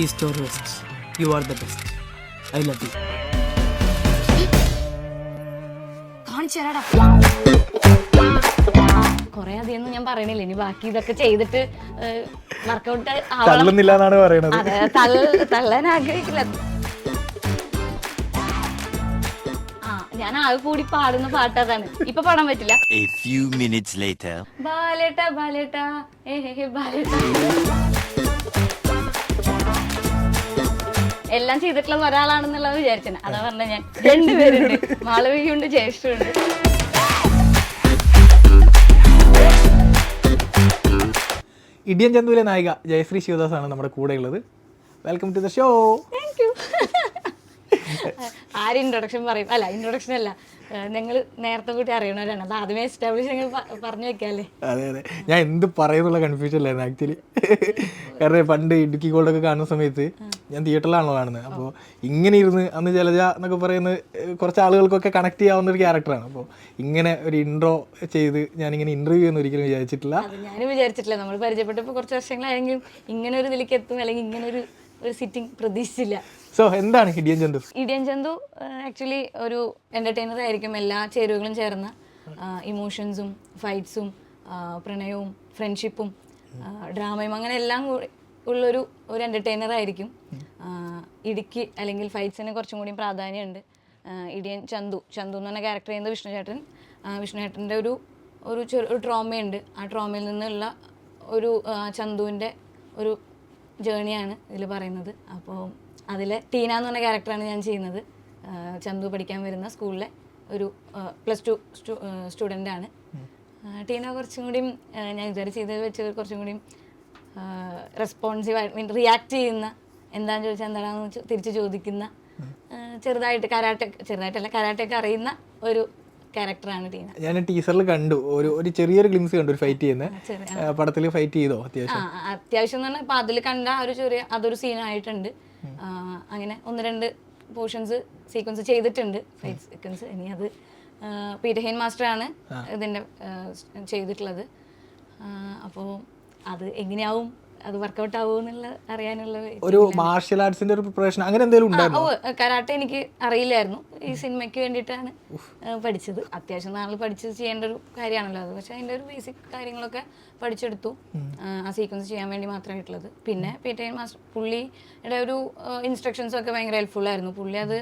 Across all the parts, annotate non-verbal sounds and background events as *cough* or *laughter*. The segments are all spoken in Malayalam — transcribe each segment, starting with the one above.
East or west you are the best I love you കാണിച്ചു തരാടാ കൊറേ അധികം ഞാൻ പറയണില്ല? ഇനി ബാക്കി ഇതൊക്കെ ചെയ്തിട്ട് വർക്കൗട്ട് തള്ളുന്നില്ല എന്നാണ് പറയണത്. തള്ളാൻ ആഗ്രഹിക്കില്ല. ആ ഞാൻ ആകെ കൂടി പാടുന്ന പാട്ട് അതാണ് ഇപ്പൊ പാടാൻ പറ്റില്ല. A few minutes later. ബാലേട്ട ബാലേട്ട. ഏ ബാലേട്ട. എല്ലാം ചെയ്തിട്ടുള്ള ഒരാളാണെന്നുള്ളത് വിചാരിച്ചത് അതാ പറഞ്ഞ ഞാൻ. രണ്ടുപേരുണ്ട്. മാളവികയുണ്ട് ജ്യേഷ്ഠുണ്ട്. ഇടിയൻ ചന്തുവിലെ നായിക ജയശ്രീ ശിവദാസ് ആണ് നമ്മുടെ കൂടെയുള്ളത്. Welcome to the show thank you ആര് ഇൻട്രൊഡക്ഷൻ പറയും? അല്ല ഇൻട്രൊഡക്ഷൻ അല്ല. നിങ്ങൾ നേരത്തെ കൂട്ടി അറിയണവരാണ്. അത് ആദ്യമേ എസ്റ്റാബ്ലിഷ് നിങ്ങൾ പറഞ്ഞു വെക്കാല്ലേ? അതെ അതെ. ഞാൻ എന്ത് പറയുന്നുള്ള കൺഫ്യൂഷൻ അല്ലായിരുന്നു ആക്ച്വലി കാരണം പണ്ട് ഇടുക്കി ഗോൾഡൊക്കെ കാണുന്ന സമയത്ത് ഞാൻ തിയേറ്ററിലാണല്ലോ കാണുന്നത്. അപ്പോൾ ഇങ്ങനെ ഇരുന്ന് അന്ന് ജലജ എന്നൊക്കെ പറയുന്ന കുറച്ച് ആളുകൾക്കൊക്കെ കണക്ട് ചെയ്യാവുന്ന ഒരു ക്യാരക്ടറാണ് അപ്പോൾ ഇങ്ങനെ ഒരു ഇൻട്രോ ചെയ്ത് ഞാനിങ്ങനെ ഇന്റർവ്യൂ ചെയ്യുന്ന ഒരിക്കലും വിചാരിച്ചിട്ടില്ല. ഞാനും വിചാരിച്ചിട്ടില്ല. നമ്മൾ പരിചയപ്പെട്ടപ്പോൾ കുറച്ച് വർഷങ്ങളായെങ്കിലും ഇങ്ങനെ ഒരു ഇതിലേക്ക് എത്തും അല്ലെങ്കിൽ ഇങ്ങനെ ഒരു ഒരു സിറ്റിംഗ് പ്രതീക്ഷിച്ചില്ല. സോ എന്താണ് ഹിഡിയൻ ചന്തു ഇടിയൻ ചന്തു ആക്ച്വലി ഒരു എന്റർടൈനർ ആയിരിക്കും എല്ലാ ചേരുവകളും ചേർന്ന ഇമോഷൻസും ഫൈറ്റ്സും പ്രണയവും ഫ്രണ്ട്ഷിപ്പും ഡ്രാമയും അങ്ങനെ എല്ലാം കൂടി ഉള്ളൊരു ഒരു എന്റർടൈനർ ആയിരിക്കും. ഇടുക്കി അല്ലെങ്കിൽ ഫൈറ്റ്സിന് കുറച്ചും കൂടി പ്രാധാന്യമുണ്ട്. ഇടിയൻ ചന്തു. ചന്തു എന്ന് പറഞ്ഞ ക്യാരക്ടർ ചെയ്യുന്നത് വിഷ്ണുചേട്ടൻ. വിഷ്ണുചേട്ടന്റെ ഒരു ഒരു ചെറു ട്രോമയുണ്ട് ആ ട്രോമയിൽ നിന്നുള്ള ഒരു ചന്തുവിന്റെ ഒരു ജേണിയാണ് ഇതിൽ പറയുന്നത്. അപ്പോൾ അതിൽ ടീന എന്ന് പറഞ്ഞ ക്യാരക്ടറാണ് ഞാൻ ചെയ്യുന്നത്. ചന്തു പഠിക്കാൻ വരുന്ന സ്കൂളിലെ ഒരു പ്ലസ് ടു ആണ്. ടീന കുറച്ചും കൂടിയും ഞാൻ ഇതുവരെ ചെയ്തത് വെച്ച് കുറച്ചും കൂടിയും റെസ്പോൺസീവ് ആയിട്ട് മീൻ റിയാക്ട് ചെയ്യുന്ന എന്താണെന്ന് ചോദിച്ചാൽ എന്താണെന്ന് തിരിച്ച് ചോദിക്കുന്ന ചെറുതായിട്ട് കരാട്ടെ ചെറുതായിട്ടല്ല കരാട്ടെയൊക്കെ അറിയുന്ന ഒരു ക്യാരക്ടറാണ് ടീന. ഞാൻ ടീസറിൽ കണ്ടു. ഒരു ഒരു ചെറിയൊരു ഗ്ലിംസ് കണ്ടു ഒരു ഫൈറ്റ് ചെയ്യുന്ന. പടത്തിൽ ഫൈറ്റ് ചെയ്തോ അത്യാവശ്യം? അത്യാവശ്യം എന്ന് പറഞ്ഞാൽ അതിൽ കണ്ട ഒരു ചെറിയ അതൊരു സീനായിട്ടുണ്ട് അങ്ങനെ ഒന്ന് രണ്ട് പോർഷൻസ് സീക്വൻസ് ചെയ്തിട്ടുണ്ട്. ഫൈറ്റ് സീക്വൻസ് ഇനി അത് പീറ്റർ ഹെയിൻ മാസ്റ്ററാണ് ഇതിന്റെ ചെയ്തിട്ടുള്ളത്. അപ്പോൾ അത് എങ്ങനെയാവും? അത് വർക്കൗട്ട് ആവുമെന്നുള്ള അറിയാനുള്ള ഒരു മാർഷ്യൽ ആർട്സിന്റെ ഒരു പ്രിപ്പറേഷൻ അങ്ങനെ എന്തെങ്കിലും ഉണ്ടായിരുന്നു? ഓ കരാട്ടെ എനിക്ക് അറിയില്ലായിരുന്നു. ഈ സിനിമയ്ക്ക് വേണ്ടിയിട്ടാണ് പഠിച്ചത്. അത്യാവശ്യം നാളെ പഠിച്ച് ചെയ്യേണ്ട ഒരു കാര്യമാണല്ലോ അത്. പക്ഷെ അതിന്റെ ഒരു ബേസിക് കാര്യങ്ങളൊക്കെ പഠിച്ചെടുത്തു. ആ, സീക്വൻസ് ചെയ്യാൻ വേണ്ടി മാത്രമായിട്ടുള്ളത് പിന്നെ പി ടി മാസ്റ്റർ പുള്ളിയുടെ ഒരു ഇൻസ്ട്രക്ഷൻസ് ഒക്കെ ഭയങ്കര ഹെൽപ്ഫുൾ ആയിരുന്നു. പുള്ളി അത്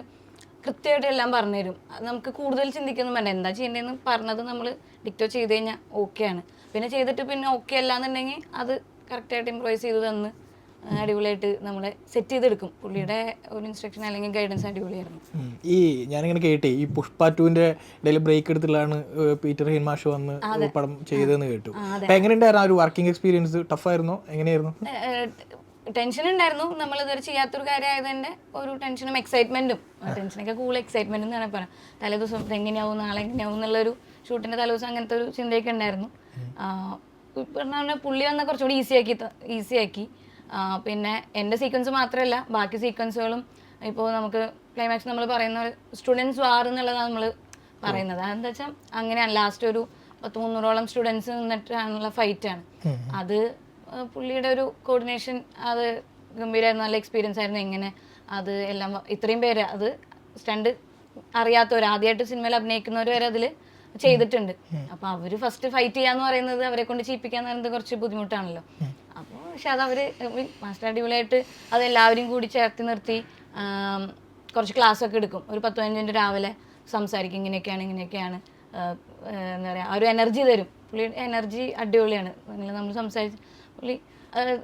കൃത്യമായിട്ട് എല്ലാം പറഞ്ഞുതരും. അത് നമുക്ക് കൂടുതൽ ചിന്തിക്കൊന്നും വേണ്ട. എന്താ ചെയ്യേണ്ടതെന്ന് പറഞ്ഞത് നമ്മൾ ഡിക്റ്റോ ചെയ്ത് കഴിഞ്ഞാൽ ഓക്കെയാണ് പിന്നെ ചെയ്തിട്ട് പിന്നെ ഓക്കെ അല്ലാന്നുണ്ടെങ്കിൽ അത് കറക്റ്റായിട്ട് ഇംപ്രൈസ് ചെയ്ത് തന്ന്. അടിപൊളിയായിട്ട് നമ്മളെ സെറ്റ് ചെയ്തെടുക്കും. പുള്ളിയുടെ ഒരു ഇൻസ്ട്രക്ഷൻ അല്ലെങ്കിൽ ഗൈഡൻസ് അടിപൊളിയായിരുന്നു. ഈ ഞാനിങ്ങനെ കേട്ടേ ഈ പുഷ്പ ടുവിന്റെ ഇടയിൽ ബ്രേക്ക് എടുത്തിട്ടാണ് പീറ്റർ ഹിൻമാഷ് മാഷ് വന്ന് പടം ചെയ്തതെന്ന് കേട്ടു. അപ്പൊ എങ്ങനെയുണ്ടായിരുന്നു ആ ഒരു വർക്കിംഗ് എക്സ്പീരിയൻസ് ടഫായിരുന്നു എങ്ങനെയായിരുന്നു? ടെൻഷൻ ഉണ്ടായിരുന്നു. നമ്മൾ ഇതുവരെ ചെയ്യാത്തൊരു കാര്യമായതിന്റെ ഒരു ടെൻഷനും എക്സൈറ്റ്മെന്റും ടെൻഷനൊക്കെ കൂടുതൽ എക്സൈറ്റ്മെന്റ് എന്നാണ് പറയാം തലേ ദിവസം എങ്ങനെയാവും നാളെ എങ്ങനെയാവും എന്നുള്ളൊരു ഷൂട്ടിന്റെ തലേ ദിവസം അങ്ങനത്തെ ഒരു ചിന്തയൊക്കെ ഉണ്ടായിരുന്നു. പറഞ്ഞ പുള്ളി വന്ന കുറച്ചുകൂടി ഈസി ആക്കി ഈസി ആക്കി. പിന്നെ എന്റെ സീക്വൻസ് മാത്രമല്ല ബാക്കി സീക്വൻസുകളും ഇപ്പോൾ നമുക്ക് ക്ലൈമാക്സ് നമ്മൾ പറയുന്ന സ്റ്റുഡൻസ് വാർ എന്നുള്ളതാണ് നമ്മൾ പറയുന്നത്. അതെന്താ വെച്ചാൽ അങ്ങനെയാണ്. ലാസ്റ്റ് ഒരു പത്ത് മുന്നൂറോളം സ്റ്റുഡൻസ് നിന്നിട്ടാണുള്ള ആണ്. അത് പുള്ളിയുടെ ഒരു കോർഡിനേഷൻ അത് ഗംഭീരമായിരുന്നു നല്ല എക്സ്പീരിയൻസ് ആയിരുന്നു. എങ്ങനെ അത് എല്ലാം ഇത്രയും പേര് അത് സ്റ്റണ്ട് അറിയാത്തവർ ആദ്യമായിട്ട് സിനിമയിൽ അഭിനയിക്കുന്നവർ വരെ അതിൽ ചെയ്തിട്ടുണ്ട്. അപ്പൊ അവർ ഫസ്റ്റ് ഫൈറ്റ് ചെയ്യാന്ന് പറയുന്നത് അവരെ കൊണ്ട് ചെയ്യിപ്പിക്കാന്ന് പറയുന്നത് കുറച്ച് ബുദ്ധിമുട്ടാണല്ലോ. അപ്പോൾ പക്ഷെ അത് അവർ മാസ്റ്റർ അടിപൊളിയായിട്ട് അത് എല്ലാവരും കൂടി ചേർത്തി നിർത്തി കുറച്ച് ക്ലാസ് ഒക്കെ എടുക്കും. ഒരു പത്ത് പതിനഞ്ച് മിനിറ്റ് രാവിലെ സംസാരിക്കും ഇങ്ങനെയൊക്കെയാണ് ഇങ്ങനെയൊക്കെയാണ്. എന്താ പറയുക ആ ഒരു എനർജി തരും. പുള്ളി എനർജി അടിപൊളിയാണ്. നമ്മൾ സംസാരിച്ച് പുള്ളി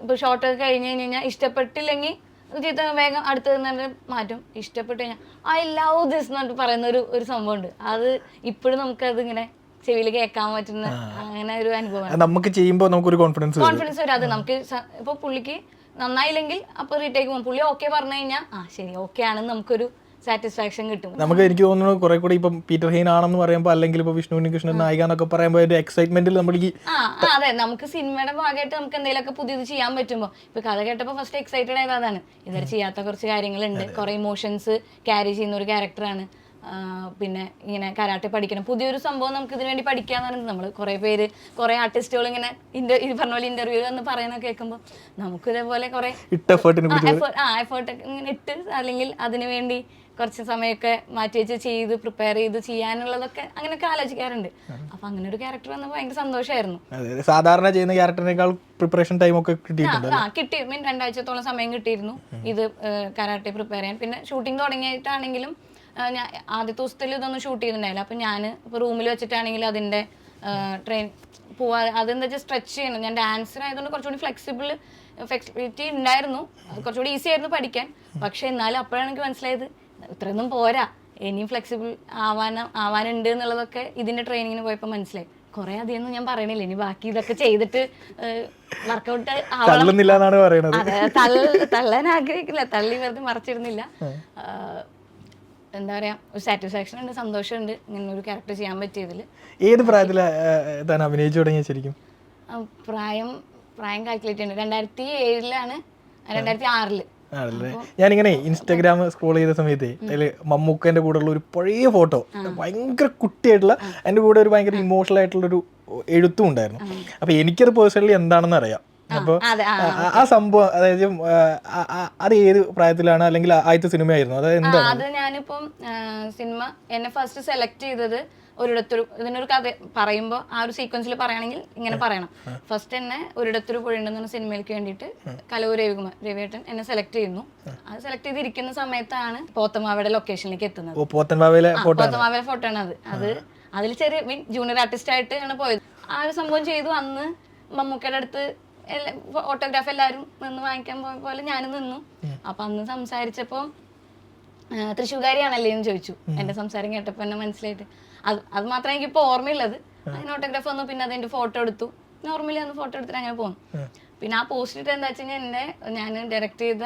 ഇപ്പോൾ ഷോർട്ടൊക്കെ കഴിഞ്ഞ് കഴിഞ്ഞ് കഴിഞ്ഞാൽ ഇഷ്ടപ്പെട്ടില്ലെങ്കിൽ ചീത്ത വേഗം അടുത്തത് തന്നെ മാറ്റും. ഇഷ്ടപ്പെട്ട് കഴിഞ്ഞാൽ ഐ ലവ് ദിസ് എന്ന് പറഞ്ഞിട്ട് പറയുന്ന ഒരു ഒരു സംഭവം ഉണ്ട് അത് ഇപ്പോഴും നമുക്കത് ഇങ്ങനെ ചെവിയിൽ കേൾക്കാൻ പറ്റുന്ന അങ്ങനെ ഒരു അനുഭവമാണ്. നമുക്ക് ചെയ്യുമ്പോൾ നമുക്കൊരു കോൺഫിഡൻസ് കോൺഫിഡൻസ് വരും. അത് നമുക്ക് ഇപ്പൊ പുള്ളിക്ക് നന്നായില്ലെങ്കിൽ അപ്പൊ റീടേക്ക് പോകും. പുള്ളി ഓക്കെ പറഞ്ഞു കഴിഞ്ഞാൽ ആ ശരി ഓക്കെ ആണെന്ന് നമുക്കൊരു സാറ്റിസ്ഫാക്ഷൻ കിട്ടും. നമുക്ക് എനിക്ക് തോന്നുന്നു കുറെ കൂടി ഇപ്പം പീറ്റർ ഹെയിൻ ആണെന്ന് പറയുമ്പോൾ അല്ലെങ്കിൽ ഇപ്പൊ വിഷ്ണു കൃഷ്ണൻ നായിക എന്നൊക്കെ പറയുമ്പോൾ ഒരു എക്സൈറ്റ്മെന്റിൽ നമ്മൾ ഈ അതെ. നമുക്ക് സിനിമയുടെ ഭാഗമായിട്ട് നമുക്ക് എന്തെങ്കിലുമൊക്കെ പുതിയത് ചെയ്യാൻ പറ്റുമ്പോൾ ഇപ്പൊ കഥ കേട്ടപ്പോൾ ഫസ്റ്റ് എക്സൈറ്റഡ് ആയത് അതാണ്. ഇതുവരെ ചെയ്യാത്ത കുറച്ച് കാര്യങ്ങളുണ്ട്. കുറെ ഇമോഷൻസ് ക്യാരി ചെയ്യുന്ന ഒരു ക്യാരക്ടറാണ് പിന്നെ ഇങ്ങനെ കരാട്ടെ പഠിക്കണം. പുതിയൊരു സംഭവം നമുക്ക് ഇതിനു വേണ്ടി പഠിക്കാന്ന് പറയുന്നത് നമ്മൾ കുറേ പേര് കുറേ ആർട്ടിസ്റ്റുകൾ ഇങ്ങനെ ഇന്റർ പറഞ്ഞ പോലെ ഇന്റർവ്യൂ എന്ന് പറയുന്ന കേൾക്കുമ്പോൾ നമുക്ക് ഇതേപോലെ കുറേ എഫേർട്ട് ഇങ്ങനെ ഇട്ട് അല്ലെങ്കിൽ അതിനു വേണ്ടി കുറച്ച് സമയമൊക്കെ മാറ്റി വെച്ച് ചെയ്ത് പ്രിപ്പയർ ചെയ്ത് ചെയ്യാനുള്ളതൊക്കെ അങ്ങനെയൊക്കെ ആലോചിക്കാറുണ്ട്. അപ്പൊ അങ്ങനെ ഒരു ക്യാരക്ടർ വന്നപ്പോൾ ഭയങ്കര സന്തോഷമായിരുന്നു സാധാരണ ചെയ്യുന്ന ക്യാരക്ടറിനേക്കാൾ പ്രിപ്പറേഷൻ ടൈം ഒക്കെ കിട്ടിയിട്ടുണ്ട് ആ കിട്ടി. മീൻ രണ്ടാഴ്ചത്തോളം സമയം കിട്ടിയിരുന്നു. ഇത് കരാട്ടെ പ്രിപ്പയർ ചെയ്യാൻ. പിന്നെ ഷൂട്ടിംഗ് തുടങ്ങിയിട്ടാണെങ്കിലും ഞാൻ ആദ്യത്തെ ദിവസത്തിൽ ഇതൊന്നും ഷൂട്ട് ചെയ്തിട്ടുണ്ടായില്ല. അപ്പം ഞാൻ ഇപ്പോൾ റൂമിൽ വെച്ചിട്ടാണെങ്കിൽ അതിന്റെ ട്രെയിൻ പോവാ. അതെന്താ വെച്ചാൽ സ്ട്രെച്ച് ചെയ്യണം. ഞാൻ ഡാൻസർ ആയതുകൊണ്ട് കുറച്ചുകൂടി ഫ്ലെക്സിബിൾ ഫ്ലെക്സിബിലിറ്റി ഉണ്ടായിരുന്നു. കുറച്ചുകൂടി ഈസി ആയിരുന്നു പഠിക്കാൻ. പക്ഷെ എന്നാലും അപ്പോഴാണ് എനിക്ക് മനസ്സിലായത് ഇത്രയൊന്നും പോരാ. ഇനിയും ഫ്ലെക്സിബിൾ ആവാൻ ആവാനുണ്ട് എന്നുള്ളതൊക്കെ ഇതിന്റെ ട്രെയിനിങ്ങിന് പോയപ്പോൾ മനസ്സിലായി. കുറേ അധികം ഞാൻ പറയണില്ല. ഇനി ബാക്കി ഇതൊക്കെ ചെയ്തിട്ട് വർക്കൗട്ട് അതെ തള്ള തള്ളാൻ ആഗ്രഹിക്കില്ല. തള്ളി വെറുതെ മറച്ചിരുന്നില്ല എന്താ പറയാ ഒരു സാറ്റിസ്ഫാക്ഷൻ ഉണ്ട് സന്തോഷമുണ്ട്. ഇങ്ങനെ ഒരു ക്യാരക്ടർ ചെയ്യാൻ പറ്റിയതിൽ ഏത് പ്രായത്തിലാണ് അഭിനയിച്ചു തുടങ്ങിയ ശരിക്കും? പ്രായം പ്രായം കാൽക്കുലേറ്റ് ചെയ്യുന്നുണ്ട് രണ്ടായിരത്തി ഏഴിലാണ് രണ്ടായിരത്തി ആറിൽ. ആണല്ലേ? ഞാനിങ്ങനെ ഇൻസ്റ്റാഗ്രാം സ്ക്രോൾ ചെയ്ത സമയത്ത് അതിൽ മമ്മൂക്കന്റെ കൂടെ ഉള്ള ഒരു പഴയ ഫോട്ടോ ഭയങ്കര കുട്ടിയായിട്ടുള്ള എന്റെ കൂടെ ഒരു ഭയങ്കര ഇമോഷണൽ ആയിട്ടുള്ള ഒരു എഴുത്തും ഉണ്ടായിരുന്നു. അപ്പൊ എനിക്കത് പേഴ്സണലി എന്താണെന്ന് അറിയാം അപ്പൊ ആ സംഭവം അതായത് അത് ഏത് പ്രായത്തിലാണ് അല്ലെങ്കിൽ ആദ്യത്തെ സിനിമയായിരുന്നു? അതായത് അത് എന്താണ്? അത് ഞാനിപ്പം സിനിമ എന്നെ ഫസ്റ്റ് സെലക്ട് ചെയ്തത് ഒരിടത്തൊരു ഇതിനൊരു കഥ പറയുമ്പോൾ ആ ഒരു സീക്വൻസിൽ പറയുകയാണെങ്കിൽ ഇങ്ങനെ പറയണം. ഫസ്റ്റ് എന്നെ ഒരിടത്തൊരു പുഴയുണ്ടെന്ന് പറഞ്ഞ സിനിമയിലേക്ക് വേണ്ടിയിട്ട് കലൂർ രവികുമാർ രവിയേട്ടൻ എന്നെ സെലക്ട് ചെയ്യുന്നു. അത് സെലക്ട് ചെയ്തിരിക്കുന്ന സമയത്താണ് പോത്തമാവയുടെ ലൊക്കേഷനിലേക്ക് എത്തുന്നത്. പോത്തമാവയിലെ ഫോട്ടോ ആണ്. അത്. അത് അതിൽ ചെറിയ മീൻ ജൂനിയർ ആർട്ടിസ്റ്റ് ആയിട്ട് ആണ് പോയത്. ആ ഒരു സംഭവം ചെയ്തു. അന്ന് മമ്മൂക്കയുടെ അടുത്ത് ഓട്ടോഗ്രാഫ് എല്ലാവരും നിന്ന് വാങ്ങിക്കാൻ പോയ പോലെ ഞാനും നിന്നു. അപ്പൊ അന്ന് സംസാരിച്ചപ്പോ തൃശ്ശൂകാരിയാണല്ലേ എന്ന് ചോദിച്ചു. എന്റെ സംസാരം കേട്ടപ്പോ എന്നെ മനസ്സിലായിട്ട്. അത് അത് മാത്രമേ എനിക്ക് ഇപ്പൊ ഓർമ്മയുള്ളത് അതിന് ഓട്ടോഗ്രാഫ് വന്നു പിന്നെ അതിന്റെ ഫോട്ടോ എടുത്തു. നോർമലി അന്ന് ഫോട്ടോ എടുത്തിട്ട് അങ്ങനെ പോകുന്നു പിന്നെ ആ പോസ്റ്റ് ഇട്ട് എന്താ വെച്ച് കഴിഞ്ഞാൽ എന്നെ ഞാൻ ഡയറക്ട് ചെയ്ത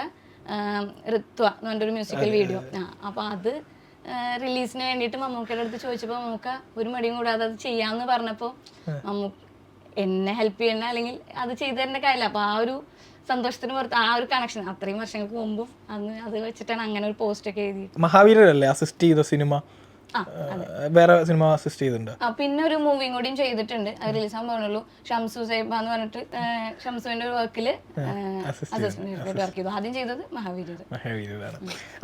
ഋത്വ എന്ന് പറഞ്ഞൊരു മ്യൂസിക്കൽ വീഡിയോ ആ അപ്പൊ അത് റിലീസിന് വേണ്ടിയിട്ട് മമ്മൂക്കയുടെ അടുത്ത് ചോദിച്ചപ്പോൾ മമ്മൂക്ക ഒരു മടിയും കൂടാതെ അത് ചെയ്യാന്ന് പറഞ്ഞപ്പോൾ മമ്മൂ എന്നെ ഹെൽപ്പ് ചെയ്യണ അല്ലെങ്കിൽ അത് ചെയ്തു തരേണ്ട കാര്യമില്ല. അപ്പോൾ ആ ഒരു സന്തോഷത്തിന് പുറത്ത് ആ ഒരു കണക്ഷൻ അത്രയും വർഷങ്ങൾക്ക് മുമ്പും അന്ന് അത് വെച്ചിട്ടാണ് അങ്ങനെ ഒരു പോസ്റ്റ് ഒക്കെ എഴുതി മഹാവീരല്ലേ അസിസ്റ്റ് ചെയ്ത സിനിമ വേറെ സിനിമ അസിസ്റ്റ് ചെയ്തിട്ടുണ്ട്. പിന്നെ ഒരു മൂവിയും കൂടിയും ചെയ്തിട്ടുണ്ട്. അത് റിലീസ് ആകാൻ പോകുന്നുള്ളൂ ഷംസു സേബ എന്ന് പറഞ്ഞിട്ട് ഷംസുവിന്റെ ഒരു വർക്കിൽ അസിസ്റ്റന്റ് വർക്ക് ചെയ്തു ആദ്യം ചെയ്തത് മഹാവീര്യർ മഹാവീരതാണ്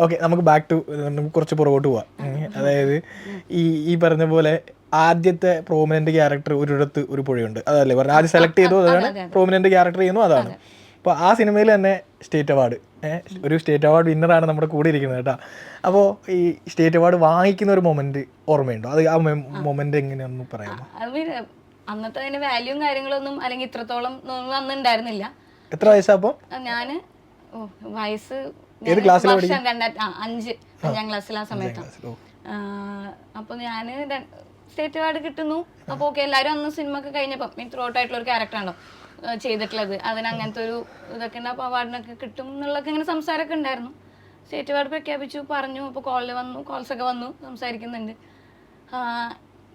ഓക്കെ നമുക്ക് ബാക്ക് ടു നമുക്ക് കുറച്ച് പുറകോട്ട് പോവാം. അതായത് ഈ ഈ പറഞ്ഞ പോലെ ആദ്യത്തെ പ്രോമിനന്റ് ക്യാരക്ടർ ഒരിടത്ത് ഒരു പുഴയുണ്ട്. അതല്ലേ പറഞ്ഞു? ആദ്യം സെലക്ട് ചെയ്തു അതാണ് പ്രോമിനന്റ് ക്യാരക്ടർ ചെയ്യുന്നു അതാണ്. അപ്പോൾ ആ സിനിമയിൽ തന്നെ സ്റ്റേറ്റ് അവാർഡ് ഒരു സ്റ്റേറ്റ് അവാർഡ് വിന്നറാണ് നമ്മുടെ കൂടെ ഇരിക്കുന്നത് കേട്ടോ. അപ്പോൾ ഈ സ്റ്റേറ്റ് അവാർഡ് വാങ്ങിക്കുന്ന ഒരു മൊമെന്റ് ഓർമ്മയുണ്ടോ? അത് ആ മൊമെന്റ് എങ്ങനെയാണെന്ന് പറയാമോ? അന്നത്തെ അതിന് വാല്യൂവും കാര്യങ്ങളൊന്നും അല്ലെങ്കിൽ ഇത്രത്തോളം അന്ന് ഉണ്ടായിരുന്നില്ല. എത്ര വയസ്സാപ്പോ ഞാൻ വയസ്സ് ഏത് ക്ലാസ്സിൽ വർഷം രണ്ടായിരത്തി അഞ്ച് അഞ്ചാം ക്ലാസ്സിൽ ആ സമയത്താണ്. അപ്പൊ ഞാൻ സ്റ്റേറ്റ് അവാർഡ് കിട്ടുന്നു. അപ്പോൾ ഓക്കെ എല്ലാവരും അന്ന് സിനിമ ഒക്കെ കഴിഞ്ഞപ്പോൾ മീൻ ത്രൂ ഔട്ട് ആയിട്ടുള്ള ഒരു ആണോ ചെയ്തിട്ടുള്ളത്. അതിന് അങ്ങനത്തെ ഒരു ഇതൊക്കെ ഉണ്ട്. അപ്പോൾ അവാർഡിനൊക്കെ കിട്ടും എന്നുള്ളതൊക്കെ ഇങ്ങനെ സംസാരമൊക്കെ ഉണ്ടായിരുന്നു. സ്റ്റേറ്റ് അവാർഡ് പ്രഖ്യാപിച്ചു പറഞ്ഞു. അപ്പോൾ കോളിൽ വന്നു കോൾസ് ഒക്കെ വന്നു സംസാരിക്കുന്നുണ്ട്.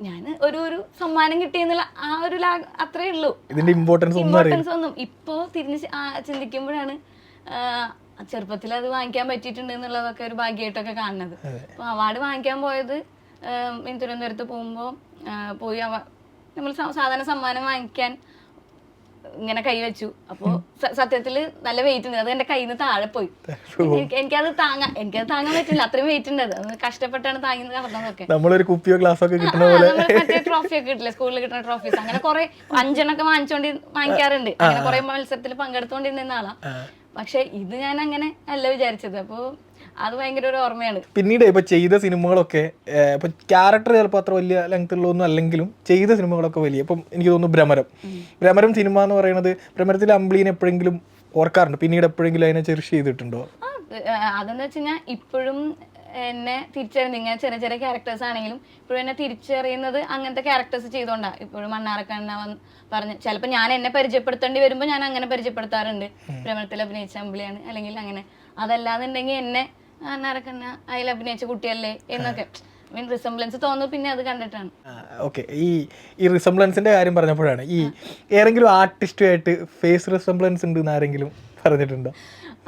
ഞാൻ ഒരു ഒരു സമ്മാനം കിട്ടിയെന്നുള്ള ആ ഒരു ലാഗ് അത്രേ ഉള്ളൂ. ഇതിന്റെ ഇമ്പോർട്ടൻസ് ഇമ്പോർട്ടൻസ് ഒന്നും. ഇപ്പോ തിരിഞ്ഞ് ചിന്തിക്കുമ്പോഴാണ് ചെറുപ്പത്തിൽ അത് വാങ്ങിക്കാൻ പറ്റിയിട്ടുണ്ട് എന്നുള്ളതൊക്കെ ഒരു ഭാഗ്യമായിട്ടൊക്കെ കാണുന്നത്. അപ്പൊ അവാർഡ് വാങ്ങിക്കാൻ പോയത് തിരുവനന്തപുരത്ത് പോകുമ്പോൾ പോയി അവ- നമ്മൾ സാധാരണ സമ്മാനം വാങ്ങിക്കാൻ ഇങ്ങനെ കൈവച്ചു അപ്പോ സ- സത്യത്തിൽ നല്ല വെയിറ്റ് ഉണ്ട്. അത് എന്റെ കയ്യിൽ നിന്ന് താഴെ പോയി. എനിക്ക് എനിക്കത് താങ്ങാൻ എനിക്കത് താങ്ങാൻ പറ്റില്ല. അത്രയും വെയിറ്റ് ഉണ്ട് അത്. കഷ്ടപ്പെട്ടാണ് താങ്ങി നടന്നതൊക്കെ നമ്മളൊരു കുപ്പിയോ ഗ്ലാസ് ഒക്കെ കിട്ടുന്ന പോലെ. ട്രോഫി ഒക്കെ കിട്ടില്ല? സ്കൂളിൽ കിട്ടുന്ന ട്രോഫീസ് അങ്ങനെ കുറെ അഞ്ചെണ്ണൊക്കെ വാങ്ങിച്ചോണ്ട് വാങ്ങിക്കാറുണ്ട്. അങ്ങനെ കുറെ മത്സരത്തിൽ പങ്കെടുത്തോണ്ടിരുന്ന ആളാ. പക്ഷെ ഇത് ഞാൻ അങ്ങനെ അല്ല വിചാരിച്ചത്. അപ്പൊ അത് ഭയങ്കര ഒരു ഓർമ്മയാണ്. പിന്നീട് ഇപ്പൊ ചെയ്ത സിനിമകളൊക്കെ ഇപ്പൊ ക്യാരക്ടർ ചിലപ്പോൾ അത്ര വലിയ ലെങ്ത് ഉള്ളൊന്നും അല്ലെങ്കിലും ചെയ്ത സിനിമകളൊക്കെ വലിയ. ഇപ്പം എനിക്ക് തോന്നുന്നു ഭ്രമരം. ഭ്രമരം സിനിമ എന്ന് പറയുന്നത് ഭ്രമരത്തിൽ അമ്പിളീനെ എപ്പോഴെങ്കിലും ഓർക്കാറുണ്ട്? പിന്നീട് എപ്പോഴെങ്കിലും അതിനെ ചെറിഷ് ചെയ്തിട്ടുണ്ടോ? അതെന്ന് വെച്ച് കഴിഞ്ഞാൽ ഇപ്പോഴും എന്നെ തിരിച്ചറിയുന്നത് ഇങ്ങനെ ചെറിയ ചെറിയ ക്യാരക്ടേഴ്സ് ആണെങ്കിലും ഇപ്പോഴും എന്നെ തിരിച്ചറിയുന്നത് അങ്ങനത്തെ ക്യാരക്ടേഴ്സ് ചെയ്തോണ്ടാണ് ഇപ്പോഴും മണ്ണാറക്കണ്ണ വന്ന് പറഞ്ഞ് ചിലപ്പോൾ ഞാൻ എന്നെ പരിചയപ്പെടുത്തേണ്ടി വരുമ്പോൾ ഞാൻ അങ്ങനെ പരിചയപ്പെടുത്താറുണ്ട്. ഭ്രമണത്തിൽ അഭിനയിച്ച അമ്പിളിയാണ്. അല്ലെങ്കിൽ അങ്ങനെ. അതല്ലാന്നുണ്ടെങ്കിൽ എന്നെ മണ്ണാറക്കണ്ണ അതിൽ അഭിനയിച്ച കുട്ടിയല്ലേ എന്നൊക്കെ. മീൻ റിസംബ്ലൻസ് തോന്നുന്നു പിന്നെ അത് കണ്ടിട്ടാണ്. ഓക്കെ ഈ ഈ റിസംബ്ലൻസിന്റെ കാര്യം പറഞ്ഞപ്പോഴാണ് ഈ ഏതെങ്കിലും ആർട്ടിസ്റ്റുമായിട്ട് ഫേസ് റിസംബ്ലൻസ് ഉണ്ട് ആരെങ്കിലും പറഞ്ഞിട്ടുണ്ടോ?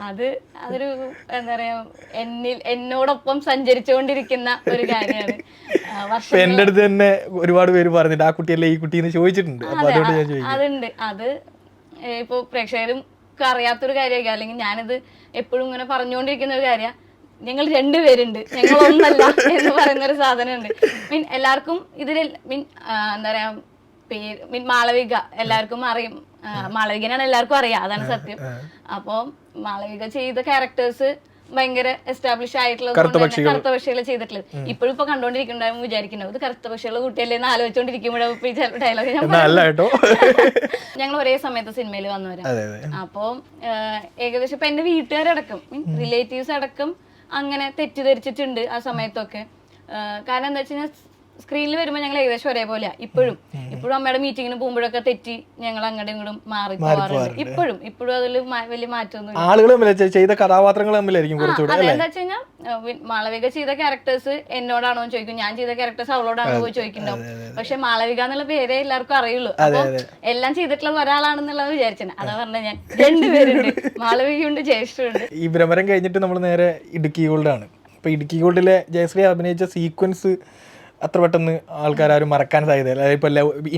അത് അതൊരു എന്താ പറയാ എന്നിൽ എന്നോടൊപ്പം സഞ്ചരിച്ചുകൊണ്ടിരിക്കുന്ന ഒരു കാര്യമാണ്. എന്റെ അടുത്ത് തന്നെ ഒരുപാട് പേര് പറഞ്ഞിട്ട് ആ കുട്ടിയല്ലേ ഈ കുട്ടി ചോദിച്ചിട്ടുണ്ട്. അതുണ്ട്. അത് ഇപ്പൊ പ്രേക്ഷകരും അറിയാത്തൊരു കാര്യമായിരിക്കും. അല്ലെങ്കിൽ ഞാനിത് എപ്പോഴും ഇങ്ങനെ പറഞ്ഞുകൊണ്ടിരിക്കുന്ന ഒരു കാര്യമാണ് ഞങ്ങൾ രണ്ടുപേരുണ്ട്. ഞങ്ങൾ ഒന്നല്ല എന്ന് പറയുന്ന ഒരു സാധനമുണ്ട്. മീൻ എല്ലാവർക്കും ഇതിൽ മീൻ എന്താ പറയാ പേര് മീൻ മാളവിക എല്ലാവർക്കും അറിയും. മാളവികനാണ് എല്ലാവർക്കും അറിയാം. അതാണ് സത്യം. അപ്പോ മാളവിക ചെയ്ത ക്യാരക്ടേഴ്സ് ഭയങ്കര എസ്റ്റാബ്ലിഷ് ആയിട്ടുള്ള കറുത്ത പക്ഷികൾ. ചെയ്തിട്ടുള്ളത്. ഇപ്പോഴും ഇപ്പൊ കണ്ടോണ്ടിരിക്കുന്നുണ്ടാവും വിചാരിക്കുന്നത് ഇത് കറുത്ത പക്ഷികളുടെ കുട്ടിയല്ലേ എന്ന് ആലോചിച്ചോണ്ടിരിക്കുമ്പോഴും ഡയലോഗ് ഞാൻ ഞങ്ങൾ ഒരേ സമയത്ത് സിനിമയിൽ വന്നു അതെ അപ്പൊ ഏകദേശം ഇപ്പൊ എന്റെ വീട്ടുകാരടക്കം റിലേറ്റീവ്സ് അടക്കം അങ്ങനെ തെറ്റിദ്ധരിച്ചിട്ടുണ്ട് ആ സമയത്തൊക്കെ. കാരണം എന്താ വെച്ചാൽ സ്ക്രീനിൽ വരുമ്പോൾ ഞങ്ങൾ ഏകദേശം ഒരേപോലെയാ ഇപ്പോഴും. ഇപ്പോഴും അമ്മയുടെ മീറ്റിങ്ങിന് പോകുമ്പോഴൊക്കെ തെറ്റി ഞങ്ങൾ അങ്ങോട്ടും ഇങ്ങോട്ടും മാറി പോവാറുണ്ട്. ഇപ്പോഴും ഇപ്പോഴും അതിൽ വലിയ മാറ്റമൊന്നും ആളുകൾ ചെയ്ത കഥാപാത്രങ്ങൾ തമ്മിലായിരിക്കും കുറച്ചുകൂടെ അതെ എന്താ വെച്ച് കഴിഞ്ഞാൽ മാളവിക ചെയ്ത ക്യാരക്ടേഴ്സ് എന്നോടാണോ എന്ന് ചോദിക്കും. ഞാൻ ചെയ്ത ക്യാരക്ടേഴ്സ് അവളോടാണോ പോയി ചോദിക്കുന്നുണ്ടാവും. പക്ഷെ മാളവിക എന്നുള്ള പേരേ എല്ലാവർക്കും അറിയുള്ളൂ. അപ്പൊ എല്ലാം ചെയ്തിട്ടുള്ളത് ഒരാളാണെന്നുള്ളത് വിചാരിച്ചത് അതാ പറഞ്ഞ ഞാൻ. *laughs* രണ്ടുപേരുണ്ട്. മാളവികയുണ്ട് ജ്യേഷ്ഠുണ്ട് ഈ ഭ്രമരം കഴിഞ്ഞിട്ട് നമ്മൾ നേരെ ഇടുക്കി ഗോൾഡാണ്. ഇപ്പൊ ഇടുക്കി ഗോൾഡിലെ ജയശ്രീ അഭിനയിച്ച സീക്വൻസ് അത്ര പെട്ടെന്ന് ആൾക്കാരും മറക്കാൻ സാധ്യതയില്ല. അതായത് ഇപ്പൊ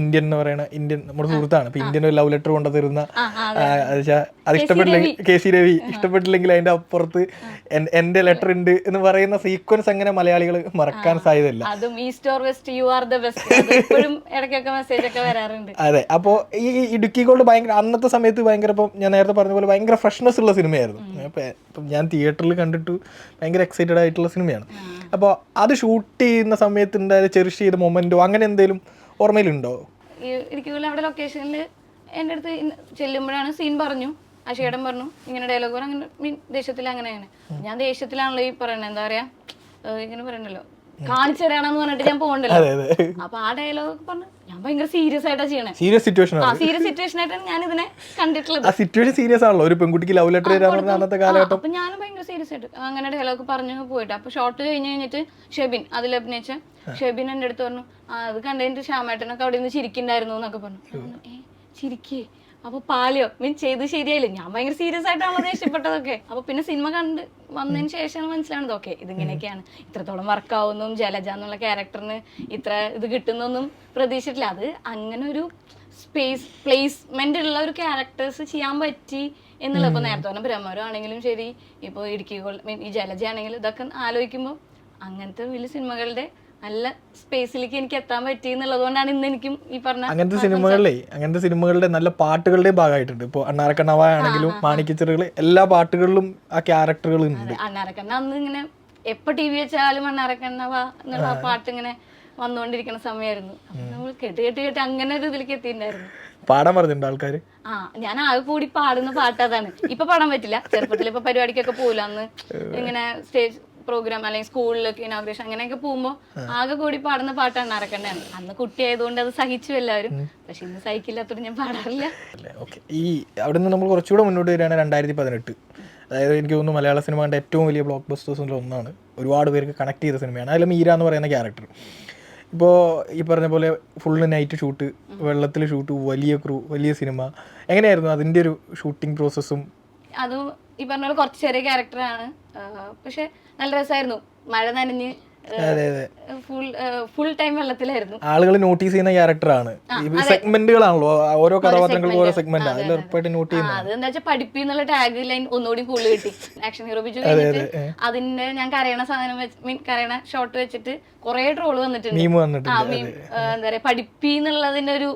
ഇന്ത്യൻ എന്ന് പറയുന്ന ഇന്ത്യൻ നമ്മുടെ സുഹൃത്താണ്. ഇപ്പൊ ഇന്ത്യൻ ഒരു ലവ് ലെറ്റർ കൊണ്ടു തരുന്ന അത് ഇഷ്ടപ്പെട്ടില്ലെങ്കിൽ കെ സി രവി ഇഷ്ടപ്പെട്ടില്ലെങ്കിൽ അതിന്റെ അപ്പുറത്ത് എന്റെ ലെറ്റർ ഉണ്ട് എന്ന് പറയുന്ന സീക്വൻസ് അങ്ങനെ മലയാളികൾ മറക്കാൻ സാധ്യതയില്ല. അതും east or west you are the best ഇടയ്ക്കൊക്കെ മെസ്സേജ് ഒക്കെ വരാറുണ്ട്. അതെ അപ്പോൾ ഈ ഇടുക്കി ഗോൾഡ് ഭയങ്കര അന്നത്തെ സമയത്ത് ഭയങ്കര ഇപ്പം ഞാൻ നേരത്തെ പറഞ്ഞ പോലെ ഭയങ്കര ഫ്രഷ്നെസ് ഉള്ള സിനിമയായിരുന്നു. ഇപ്പം ഞാൻ തിയേറ്ററിൽ കണ്ടിട്ട് ഭയങ്കര എക്സൈറ്റഡ് ആയിട്ടുള്ള സിനിമയാണ്. അപ്പോൾ അത് ഷൂട്ട് ചെയ്യുന്ന സമയത്ത് ഉണ്ടായ ചെറിഷ് ചെയ്ത മൊമെന്റോ അങ്ങനെ എന്തെങ്കിലും ഓർമ്മയിലുണ്ടോ? ഇരിക്കുമ്പോൾ അവിടെ ലൊക്കേഷനിൽ എന്റെ അടുത്ത് ചെല്ലുമ്പോഴാണ് സീൻ പറഞ്ഞു. അശേടൻ പറഞ്ഞു. ഇങ്ങനെ ഡയലോഗ് അങ്ങനെ മീൻ ദേഷ്യത്തിൽ അങ്ങനെയാണ്. അങ്ങനെ ഞാൻ ദേഷ്യത്തിലാണല്ലോ ഈ പറയണത്. എന്താ പറയാ? ഇങ്ങനെ പറയണല്ലോ. കാണിച്ചു തരാണെന്ന് പറഞ്ഞിട്ട് ഞാൻ പോകണ്ടല്ലോ. അപ്പൊ ആ ഡയലോഗ് പറഞ്ഞു ഞാൻ ഭയങ്കര സീരിയസ് ആയിട്ടാ ചെയ്യണേ. സീരിയസ് സിറ്റുവേഷൻ ആ സീരിയസ് സിറ്റുവേഷൻ ആയിട്ടാണ് ഞാൻ ഇതിനെ കണ്ടിട്ടുള്ളത്. ആ സിറ്റുവേഷൻ സീരിയസ് ആണല്ലോ. ഒരു പെൺകുട്ടിക്ക് ലവ് ലെറ്റർ തരാന്ന് പറഞ്ഞ അന്നത്തെ കാലഘട്ടം. അപ്പൊ ഞാൻ ഭയങ്കര സീരിയസ് ആയിട്ട് അങ്ങനെ ഡയലോഗ് പറഞ്ഞു പോയിട്ട്. അപ്പൊ ഷോർട്ട് കഴിഞ്ഞ് കഴിഞ്ഞിട്ട് ഷെബിൻ അതിൽ അഭിനയിച്ച ഷെബിൻ എന്റെ അടുത്ത് പറഞ്ഞു ആ അത് കണ്ടതിന്റെ ശ്യാമേട്ടനൊക്കെ അവിടെ നിന്ന് ചിരിക്കുന്നുണ്ടായിരുന്നു എന്നൊക്കെ പറഞ്ഞു. ചിരിക്കേ. അപ്പൊ പാലിയോ? മീൻ ചെയ്ത് ശരിയായില്ല? ഞാൻ ഭയങ്കര സീരിയസ് ആയിട്ടാണ് ദേഷ്യപ്പെട്ടതൊക്കെ. അപ്പൊ പിന്നെ സിനിമ കണ്ട് വന്നതിന് ശേഷമാണ് മനസ്സിലാണത് ഓക്കെ ഇതിങ്ങനെയൊക്കെയാണ്. ഇത്രത്തോളം വർക്കാവുന്നതും ജലജ എന്നുള്ള ക്യാരക്ടറിന് ഇത്ര ഇത് കിട്ടുന്നൊന്നും പ്രതീക്ഷിച്ചിട്ടില്ല. അത് അങ്ങനെ ഒരു സ്പേസ് പ്ലേസ്മെന്റ് ഉള്ള ഒരു ക്യാരക്ടേഴ്സ് ചെയ്യാൻ പറ്റി എന്നുള്ളത്. ഇപ്പൊ നേരത്തെ പറഞ്ഞ ബ്രഹ്മരം ആണെങ്കിലും ശരി ഇപ്പൊ ഇടുക്കി ഈ ജലജ ആണെങ്കിലും ഇതൊക്കെ ആലോചിക്കുമ്പോൾ അങ്ങനത്തെ വലിയ സിനിമകളുടെ നല്ല സ്പേസിലേക്ക് എനിക്ക് എത്താൻ പറ്റി എന്നുള്ളത് കൊണ്ടാണ് ഇന്ന് എനിക്കും ഈ പറഞ്ഞ അങ്ങനത്തെ സിനിമകളിലെ അങ്ങനത്തെ സിനിമകളുടെ നല്ല പാട്ടുകളുടെ ഭാഗമായിട്ടുണ്ട്. ഇപ്പോൾ അണ്ണാറക്കണ്ണവ ആണെങ്കിലും മാണിക്കച്ചറുകൾ എല്ലാ പാട്ടുകളിലും ആ ക്യാരക്ടറുകൾ ഉണ്ട്. അണ്ണാരക്കണ്ണ അന്ന് ഇങ്ങനെ എപ്പോ ടി വി വെച്ചാലും അണ്ണാരക്കണ്ണവ എന്നുള്ള ആ പാട്ട് ഇങ്ങനെ വന്നുകൊണ്ടിരിക്കുന്ന സമയമായിരുന്നു നമ്മൾ കേട്ട് കേട്ട് കേട്ട് അങ്ങനെ ഒരു ഇതിലേക്ക് എത്തിയിട്ടുണ്ടായിരുന്നു. പാടാൻ പറഞ്ഞിട്ടുണ്ട് ആൾക്കാർ ആ ഞാൻ ആകെ കൂടി പാടുന്ന പാട്ട് അതാണ്. ഇപ്പൊ പാടാൻ പറ്റില്ല. ചെറുപ്പത്തിൽ ഇപ്പൊ പരിപാടിക്കൊക്കെ പോകില്ല അന്ന് ഇങ്ങനെ സ്റ്റേജ് പ്രോഗ്രാം അല്ലെങ്കിൽ സ്കൂളിലൊക്കെ ഇനോഗ്രേഷൻ അങ്ങനെയൊക്കെ പോകുമ്പോൾ ആകെ കൂടി പാടുന്ന പാട്ടാണ് നടക്കേണ്ടത് അന്ന് കുട്ടിയായതുകൊണ്ട് അത് സഹിച്ചു എല്ലാവരും. പക്ഷെ ഇന്ന് സഹിക്കില്ലാത്തോണ്ട് ഞാൻ പാടാറില്ല. ഈ അവിടെ നിന്ന് നമ്മൾ കുറച്ചുകൂടെ മുന്നോട്ട് വരികയാണ് രണ്ടായിരത്തി പതിനെട്ട് അതായത് എനിക്ക് തോന്നുന്നു മലയാള സിനിമ കണ്ട ഏറ്റവും വലിയ ബ്ലോക്ക് ബസ്റ്റേഴ്സിൽ ഒന്നാണ്. ഒരുപാട് പേർക്ക് കണക്ട് ചെയ്ത സിനിമയാണ്. അതിൽ മീര എന്ന് പറയുന്ന ക്യാരക്ടർ ഇപ്പോൾ ഈ പറഞ്ഞ പോലെ ഫുള്ള് നൈറ്റ് ഷൂട്ട് വെള്ളത്തിൽ ഷൂട്ട് വലിയ ക്രൂ വലിയ സിനിമ. എങ്ങനെയായിരുന്നു അതിന്റെ ഒരു ഷൂട്ടിംഗ് പ്രോസസ്സും അത് ഈ പറഞ്ഞ പോലെ കുറച്ച് ചെറിയ ക്യാരക്ടറാണ് പക്ഷെ നല്ല രസമായിരുന്നു. മഴ നനഞ്ഞ് ഫുൾ ഫുൾ ടൈം വെള്ളത്തിലായിരുന്നു. ആളുകൾ നോട്ടീസ് ചെയ്യുന്ന ക്യാരക്ടറാണ് സെഗ്മെന്റുകളാണല്ലോ ഓരോ കഥാപാത്രങ്ങൾക്കും ഓരോ സെഗ്മെന്റ് അതിൽ ഉറപ്പായിട്ട് നോട്ട് ചെയ്യുന്നത് അത് എന്താ വെച്ചാൽ പഠിപ്പി എന്നുള്ള ടാഗ് ലൈൻ ഒന്നുകൂടി കൂടുതൽ കിട്ടി. ആക്ഷൻ ഹീറോ ബിജു അതിന്റെ ഞാൻ കരയണ സാധനം വെച്ച് മീൻ കരയണ ഷോട്ട് വെച്ചിട്ട് കുറെ ട്രോൾ വന്നിട്ടുണ്ട്. മീം എന്താ പറയാ പഠിപ്പി എന്നുള്ളതിന്റെ ഒരു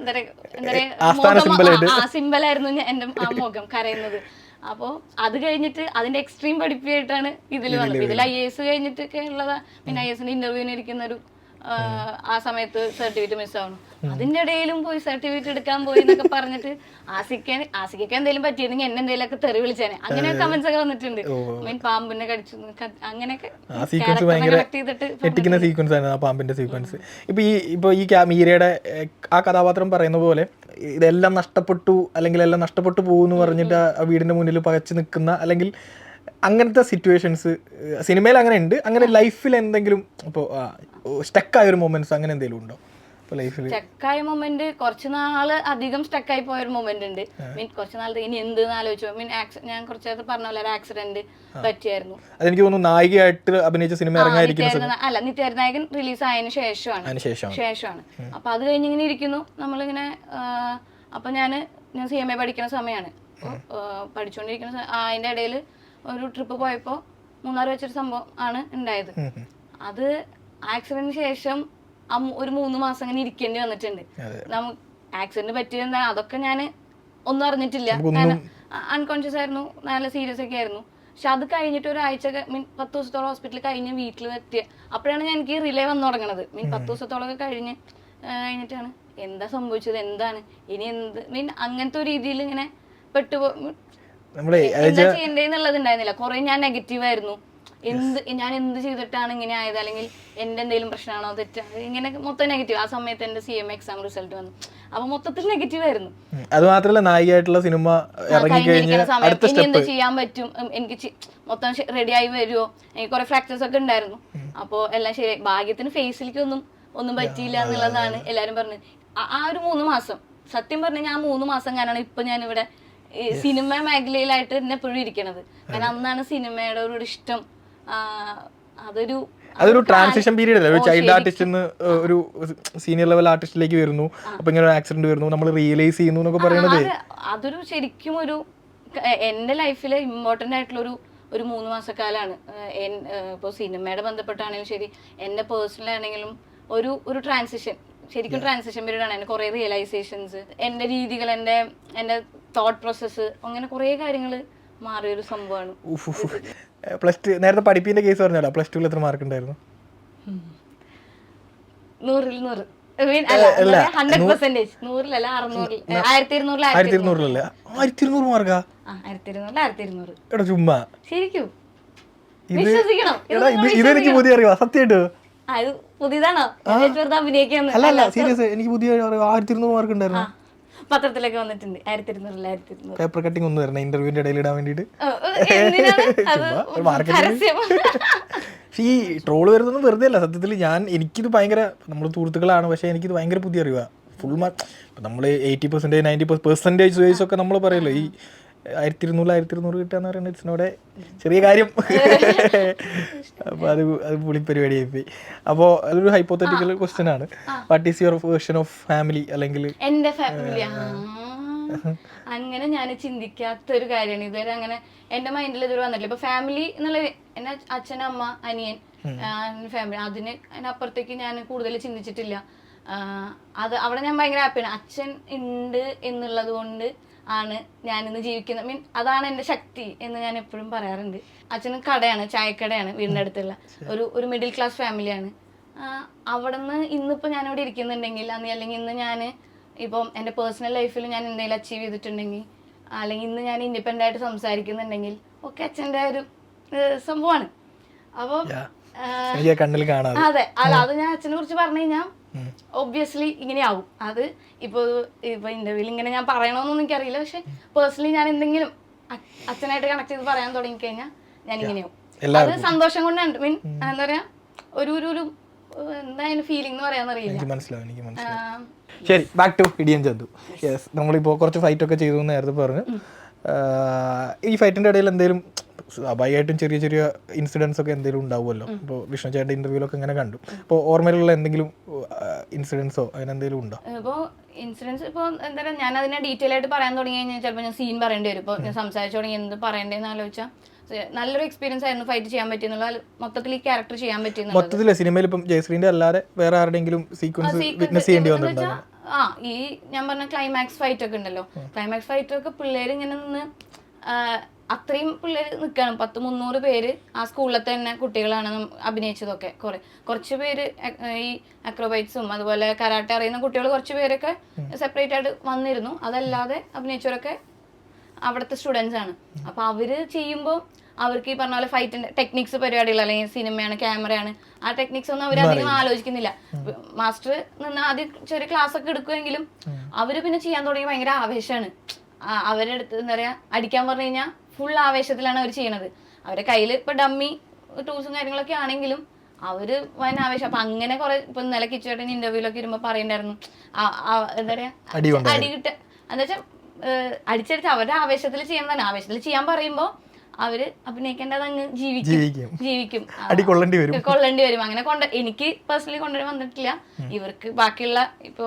എന്താ പറയാ എന്താ പറയാ സിമ്പിളായിരുന്നു എന്റെ ആ മുഖം കരയുന്നത്. അപ്പോ അത് കഴിഞ്ഞിട്ട് അതിന്റെ എക്സ്ട്രീം പഠിപ്പിയായിട്ടാണ് ഇതിൽ വന്നത്. ഇതിൽ ഐ എസ് കഴിഞ്ഞിട്ടൊക്കെ ഉള്ളതാ. പിന്നെ ഐ എസിന്റെ ഇന്റർവ്യൂവിന് ഇരിക്കുന്ന ഒരു ആ, സമയത്ത് സർട്ടിഫിക്കറ്റ് മിസ്സാവണം അതിന്റെ ഇടയിലും പോയി സർട്ടിഫിക്കറ്റ് എടുക്കാൻ പോയി എന്നൊക്കെ പറഞ്ഞിട്ട് ആസിക്കാൻ ആസിക്കൊക്കെ എന്തെങ്കിലും പറ്റിയിരുന്നെങ്കിൽ എന്നെ എന്തെങ്കിലുമൊക്കെ തെറി വിളിച്ചേനെ. അങ്ങനെ കമന്റ്സ് ഒക്കെ വന്നിട്ടുണ്ട്. മീൻ പാമ്പിനെ കടിച്ചു അങ്ങനെയൊക്കെ സീക്വൻസ് ആണ് ആ പാമ്പിന്റെ സീക്വൻസ് ഇപ്പൊ ഈ ഇപ്പൊ ഈ മീരയുടെ ആ കഥാപാത്രം പറയുന്ന പോലെ ഇതെല്ലാം നഷ്ടപ്പെട്ടു അല്ലെങ്കിൽ എല്ലാം നഷ്ടപ്പെട്ടു പോകുന്നു പറഞ്ഞിട്ട് ആ വീടിന്റെ മുന്നിൽ പകച്ചു നിൽക്കുന്ന അല്ലെങ്കിൽ അങ്ങനത്തെ സിറ്റുവേഷൻസ് സിനിമയിൽ അങ്ങനെ ഉണ്ട്. അങ്ങനെ ലൈഫിൽ എന്തെങ്കിലും ഇപ്പോൾ സ്റ്റക്കായ ഒരു മൊമെന്റ്സ് അങ്ങനെ എന്തെങ്കിലും ഉണ്ടോ? ലൈഫിൽ സ്റ്റക്കായ മൊമെന്റ് കുറച്ച് നാൾ അധികം സ്റ്റക്കായി പോയ ഒരു മൊമെന്റ് ഉണ്ട്. മീൻ കുറച്ച് നാളത്തെ ഇനി എന്ത് ആലോചിച്ചു. മീൻ ഞാൻ കുറച്ച് നേരത്തെ പറഞ്ഞ പോലെ ഒരു ആക്സിഡന്റ് പറ്റിയായിരുന്നു. അതെനിക്ക് തോന്നുന്നു നായികയായിട്ട് അഭിനയിച്ച സിനിമ അല്ല നിത്യഹരിനായകൻ റിലീസ് ആയതിനു ശേഷമാണ്. ശേഷമാണ്. അപ്പൊ അത് കഴിഞ്ഞ് ഇങ്ങനെ ഇരിക്കുന്നു. നമ്മളിങ്ങനെ അപ്പൊ ഞാൻ ഞാൻ സി എം എ പഠിക്കുന്ന സമയമാണ് പഠിച്ചുകൊണ്ടിരിക്കുന്ന അതിന്റെ ഇടയിൽ ഒരു ട്രിപ്പ് പോയപ്പോൾ മൂന്നാർ വെച്ചൊരു സംഭവം ആണ് ഉണ്ടായത്. അത് ആക്സിഡന്റിന് ശേഷം ഒരു മൂന്ന് മാസം അങ്ങനെ ഇരിക്കേണ്ടി വന്നിട്ടുണ്ട്. നമുക്ക് ആക്സിഡന്റ് പറ്റിയതെന്താ അതൊക്കെ ഞാൻ ഒന്നും അറിഞ്ഞിട്ടില്ല. അൺകോൺഷ്യസ് ആയിരുന്നു. നല്ല സീരിയസ് ഒക്കെ ആയിരുന്നു. പക്ഷെ അത് കഴിഞ്ഞിട്ട് ഒരാഴ്ച മീൻ പത്ത് ദിവസത്തോളം ഹോസ്പിറ്റലിൽ കഴിഞ്ഞ് വീട്ടിൽ എത്തിയ അപ്പോഴാണ് ഞാൻ എനിക്ക് റിലേ വന്നു തുടങ്ങണത്. മീൻ പത്ത് ദിവസത്തോളം ഒക്കെ കഴിഞ്ഞ് കഴിഞ്ഞിട്ടാണ്. എന്താ സംഭവിച്ചത്? എന്താണ്? ഇനി എന്ത്? മീൻ അങ്ങനത്തെ ഒരു രീതിയിൽ ഇങ്ങനെ പെട്ടുപോ നമ്മളെ ഉണ്ടായിരുന്നില്ല. കുറെ ഞാൻ നെഗറ്റീവ് ആയിരുന്നു. എന്ത് ഞാൻ എന്ത് ചെയ്തിട്ടാണ് ഇങ്ങനെ ആയത്? അല്ലെങ്കിൽ എന്റെ എന്തെങ്കിലും പ്രശ്നമാണോ? തെറ്റാണ് ഇങ്ങനെ മൊത്തം നെഗറ്റീവ് ആ സമയത്ത് എന്റെ സി എം എക്സാം റിസൾട്ട് വന്നു. അപ്പൊ മൊത്തത്തിൽ നെഗറ്റീവ് ആയിരുന്നു. അത് മാത്രമല്ല നായികയായിട്ടുള്ള സിനിമ ഇറങ്ങി കഴിഞ്ഞ ഇനി എന്ത് ചെയ്യാൻ പറ്റും? എനിക്ക് മൊത്തം റെഡി ആയി വരുമോ എനിക്ക് കുറെ ഫ്രാക്ചേഴ്സ് ഒക്കെ ഉണ്ടായിരുന്നു. അപ്പോ എല്ലാം ശരി. ഭാഗ്യത്തിന് ഫേസിലേക്ക് ഒന്നും ഒന്നും പറ്റിയില്ല എന്നുള്ളതാണ് എല്ലാരും പറഞ്ഞത്. ആ- ആ ഒരു മൂന്ന് മാസം. സത്യം പറഞ്ഞ ഞാൻ മൂന്ന് മാസം കാരണമാണ് ഇപ്പൊ ഞാൻ ഇവിടെ സിനിമ മേഖലയിലായിട്ട് തന്നെ എപ്പോഴും ഇരിക്കണത്. കാരണം അന്നാണ് സിനിമയുടെ ഒരു ഇഷ്ടം. അതൊരു അതൊരു ട്രാൻസിഷൻ പീരീഡ് അല്ലേ? ഒരു ചൈൽഡ് ആർട്ടിസ്റ്റ് ഒരു സീനിയർ ലെവൽ ആർട്ടിസ്റ്റിലേക്ക് വരുന്നു. അപ്പൊ ഇങ്ങനെ ഒരു ആക്സിഡന്റ് വരുന്നു. നമ്മൾ റിയലൈസ് ചെയ്യുന്നു എന്നൊക്കെ പറയുന്നത് അതൊരു ശരിക്കും ഒരു എന്റെ ലൈഫിൽ ഇമ്പോർട്ടന്റ് ആയിട്ടുള്ള ഒരു ഒരു മൂന്ന് മാസക്കാലാണ്. ഇപ്പോൾ സിനിമയുടെ ബന്ധപ്പെട്ടാണെങ്കിലും ശരി എന്റെ പേഴ്സണൽ ആണെങ്കിലും ഒരു ഒരു ട്രാൻസിഷൻ ശരിക്കും ട്രാൻസിഷൻ പീരീഡ് ആണ്. എന്റെ കുറെ റിയലൈസേഷൻസ് എന്റെ രീതികൾ എന്റെ എന്റെ തോട്ട് പ്രോസസ്സ് അങ്ങനെ കുറെ കാര്യങ്ങൾ മാറിയൊരു സംഭവമാണ്. പ്ലസ് ടു നേരത്തെ പഠിപ്പിന്റെ കേസ് പറഞ്ഞല്ലോ പ്ലസ് ടുവിൽ എത്ര മാർക്ക് ഉണ്ടായിരുന്നു? നൂറിൽ നൂറ്. I mean, അല്ല ഹൺഡ്രഡ് പെർസെന്റേജ് നൂറിലല്ല അറുന്നൂറിൽ. ആയിരത്തി ഇരുന്നൂറിൽ ആയിരത്തി ആയിരത്തി ഇരുന്നൂറിലല്ലേ ആയിരത്തി ഇരുന്നൂറ് മാർക്കാ ആ ആയിരത്തി ഇരുന്നൂറിൽ ആയിരത്തി ഇരുന്നൂറ് എടാ ചുമ്മാ. ശരിക്കും. ഇത് വിശ്വസിക്കണം. എടാ ഇത് ഇതെനിക്ക് പുതിയ അറിയാം സത്യമായിട്ട് ആ, ഇത് പുതിയതാണോ. അല്ല സീരിയസ് എനിക്ക് പുതിയ ആയിരത്തി ഇരുന്നൂറ് മാർക്ക് ഉണ്ടായിരുന്നു. പത്രത്തിലൊക്കെ വന്നിട്ടുണ്ട്. ആയിരത്തി ഇരുന്നൂറിൽ ആയിരത്തി ഇരുന്നൂറ് പേപ്പർ കട്ടിംഗ് ഒന്ന് ഇന്റർവ്യൂവിന്റെ ഇടയിൽ ഇടാൻ *laughs* പക്ഷേ *laughs* ഈ വെറുതെ അല്ല. സത്യത്തിൽ ഞാൻ എനിക്കിത് ഭയങ്കര നമ്മൾ സുഹൃത്തുക്കളാണ് പക്ഷേ എനിക്കിത് ഭയങ്കര പുതിയ അറിവാ. ഫുൾ മാർക്ക് നമ്മൾ eighty percentage ninety percentage wise ഒക്കെ നമ്മൾ പറയല്ലോ. ഈ ആയിരത്തി ഇരുന്നൂറ് ആയിരത്തി ഇരുന്നൂറ് കിട്ടുക എന്ന് പറയുന്നത് ഇറ്റ്സിനോടെ ചെറിയ കാര്യം. അപ്പോൾ അത് അത് പുളിപ്പരിപാടിയായി പോയി അപ്പോൾ അതൊരു ഹൈപ്പോത്തറ്റിക്കൽ ക്വസ്റ്റ്യൻ ആണ്. What is your version of family അല്ലെങ്കിൽ എന്റെ ഫാമിലി അങ്ങനെ ഞാൻ ചിന്തിക്കാത്ത ഒരു കാര്യമാണ്. ഇതുവരെ അങ്ങനെ എന്റെ മൈൻഡിൽ ഇതുവരെ വന്നിട്ടില്ല. ഇപ്പൊ ഫാമിലി എന്നുള്ള എന്റെ അച്ഛൻ അമ്മ അനിയൻ ഫാമിലി അതിന് അതിനപ്പുറത്തേക്ക് ഞാൻ കൂടുതൽ ചിന്തിച്ചിട്ടില്ല. അത് അവിടെ ഞാൻ ഭയങ്കര ഹാപ്പിയാണ് അച്ഛൻ ഉണ്ട് എന്നുള്ളത് കൊണ്ട് ആണ് ഞാനിന്ന് ജീവിക്കുന്നത്. മീൻ അതാണ് എന്റെ ശക്തി എന്ന് ഞാൻ എപ്പോഴും പറയാറുണ്ട്. അച്ഛന് കടയാണ് ചായക്കടയാണ് വീടിന്റെ അടുത്തുള്ള. ഒരു ഒരു മിഡിൽ ക്ലാസ് ഫാമിലിയാണ് അവിടെ നിന്ന് ഇന്നിപ്പോൾ ഞാനിവിടെ ഇരിക്കുന്നുണ്ടെങ്കിൽ അന്ന് അല്ലെങ്കിൽ ഇന്ന് ഞാൻ ഇപ്പം എന്റെ പേഴ്സണൽ ലൈഫിൽ ഞാൻ എന്തെങ്കിലും അച്ചീവ് ചെയ്തിട്ടുണ്ടെങ്കിൽ അല്ലെങ്കിൽ ഇന്ന് ഞാൻ ഇൻഡിപെൻഡന്റ് ആയിട്ട് സംസാരിക്കുന്നുണ്ടെങ്കിൽ ഒക്കെ അച്ഛന്റെ ഒരു സംഭവമാണ്. അപ്പോൾ അതെ അല്ല അത് ഞാൻ അച്ഛനെ കുറിച്ച് പറഞ്ഞു കഴിഞ്ഞാൽ ഒബ്വിയസ്ലി ഇങ്ങനെയാവും. അത് ഇപ്പോൾ ഇപ്പൊ ഇന്റർവ്യൂവിൽ ഇങ്ങനെ ഞാൻ പറയണമെന്നൊന്നും എനിക്കറിയില്ല. പക്ഷെ പേഴ്സണലി ഞാൻ എന്തെങ്കിലും അച്ഛനായിട്ട് കണക്ട് ചെയ്ത് പറയാൻ തുടങ്ങി കഴിഞ്ഞാൽ ഞാൻ ഇങ്ങനെയാവും അത് സന്തോഷം കൊണ്ടാണ്. മീൻ എന്താ പറയാ ഒരു ഒരു ഒരു എന്തായാലും എന്താ ഫീലിംഗ് എന്ന് പറയാന്നറിയില്ല എനിക്ക് മനസ്സിലാവും എനിക്ക് മനസ്സിലാവും ആഹ്, ശരി back to Idiyan Chandu. Yes നമ്മളിപ്പോൾ കുറച്ച് ഫൈറ്റ് ഒക്കെ ചെയ്തു എന്ന് നേരത്തെ പറഞ്ഞു. ഈ ഫൈറ്റിന്റെ ഇടയിൽ എന്തെങ്കിലും സ്വാഭാവികമായിട്ടും ചെറിയ ചെറിയ ഇൻസിഡൻസ് ഒക്കെ എന്തെങ്കിലും ഉണ്ടാവുമല്ലോ. ഇപ്പോൾ വിഷ്ണു ചേട്ടന്റെ ഇന്റർവ്യൂലൊക്കെ ഇങ്ങനെ കണ്ടു. അപ്പോൾ ഓർമ്മയിലുള്ള എന്തെങ്കിലും ഇൻസിഡൻസോ അങ്ങനെ എന്തെങ്കിലും ഉണ്ടോ? ഇൻസിഡൻസ് ഇപ്പോൾ എന്താ പറയുക ഞാൻ അതിനെ ഡീറ്റെയിൽ ആയിട്ട് പറയാൻ തുടങ്ങി കഴിഞ്ഞാൽ ചിലപ്പോൾ ഞാൻ സീൻ പറയേണ്ടി വരും. ഇപ്പോൾ ഞാൻ സംസാരിച്ചു തുടങ്ങി എന്ത് പറയണ്ടേന്ന് ആലോചിച്ചാൽ നല്ലൊരു എക്സ്പീരിയൻസ് ആയിരുന്നു ഫൈറ്റ് ചെയ്യാൻ പറ്റിയെന്നുള്ള മൊത്തത്തിൽ ഈ ക്യാരക്ടർ ചെയ്യാൻ പറ്റിയെന്ന് മൊത്തത്തിൽ സിനിമയിൽ ഇപ്പം ജയശ്രീന്റെ അല്ലാതെ വേറെ ആരുടെയെങ്കിലും സീക്വൻസ് വിറ്റ്നസ് ചെയ്യേണ്ടി വന്നിട്ടുണ്ടോ ആ ഈ ഞാൻ പറഞ്ഞ ക്ലൈമാക്സ് ഫൈറ്റ് ഒക്കെ ഉണ്ടല്ലോ. ക്ലൈമാക്സ് ഫൈറ്റ് ഒക്കെ പിള്ളേർ ഇങ്ങനെ നിന്ന് അത്രയും പിള്ളേർ നിൽക്കണം പത്ത് മുന്നൂറ് പേര് ആ സ്കൂളിൽ തന്നെ കുട്ടികളാണ് അഭിനയിച്ചതൊക്കെ കുറെ. കുറച്ച് പേര് ഈ അക്രോബൈറ്റ്സും അതുപോലെ കരാട്ടെ അറിയുന്ന കുട്ടികൾ കുറച്ച് പേരൊക്കെ സെപ്പറേറ്റ് ആയിട്ട് വന്നിരുന്നു. അതല്ലാതെ അഭിനയിച്ചവരൊക്കെ അവിടുത്തെ സ്റ്റുഡൻസ് ആണ്. അപ്പൊ അവർ ചെയ്യുമ്പോൾ അവർക്ക് ഈ പറഞ്ഞ പോലെ ഫൈറ്റിന്റെ ടെക്നിക്സ് പരിപാടികൾ അല്ലെങ്കിൽ സിനിമയാണ് ക്യാമറയാണ് ആ ടെക്നിക്സ് ഒന്നും അവർ അധികം ആലോചിക്കുന്നില്ല. മാസ്റ്റർ നിന്ന് ആദ്യം ചെറിയ ക്ലാസ് ഒക്കെ എടുക്കുമെങ്കിലും അവർ പിന്നെ ചെയ്യാൻ തുടങ്ങി ഭയങ്കര ആവേശമാണ് അവരെടുത്ത് എന്താ പറയാ അടിക്കാൻ പറഞ്ഞു കഴിഞ്ഞാൽ ഫുൾ ആവേശത്തിലാണ് അവർ ചെയ്യണത്. അവരെ കയ്യിൽ ഇപ്പൊ ഡമ്മി ടൂൾസും കാര്യങ്ങളൊക്കെ ആണെങ്കിലും അവർ വൻ ആവേശം. അപ്പൊ അങ്ങനെ കുറെ ഇപ്പൊ ഇന്നലെ കിച്ചുവേട്ടൻ ഇന്റർവ്യൂലൊക്കെ വരുമ്പോ പറയണ്ടായിരുന്നു. എന്താ പറയാ? അടി കിട്ട എന്താ വെച്ചാൽ അടിച്ചടിച്ച് അവരുടെ ആവേശത്തിൽ ചെയ്യാൻ തന്നെ. ആവേശത്തിൽ ചെയ്യാൻ പറയുമ്പോൾ അവർ അഭിനയിക്കേണ്ടത് അങ്ങ് ജീവിക്കും. ജീവിക്കും. കൊള്ളേണ്ടി വരും. കൊള്ളേണ്ടി വരും. അങ്ങനെ കൊണ്ട എനിക്ക് പേഴ്സണലി കൊണ്ടുവരാൻ വന്നിട്ടില്ല. ഇവർക്ക് ബാക്കിയുള്ള ഇപ്പൊ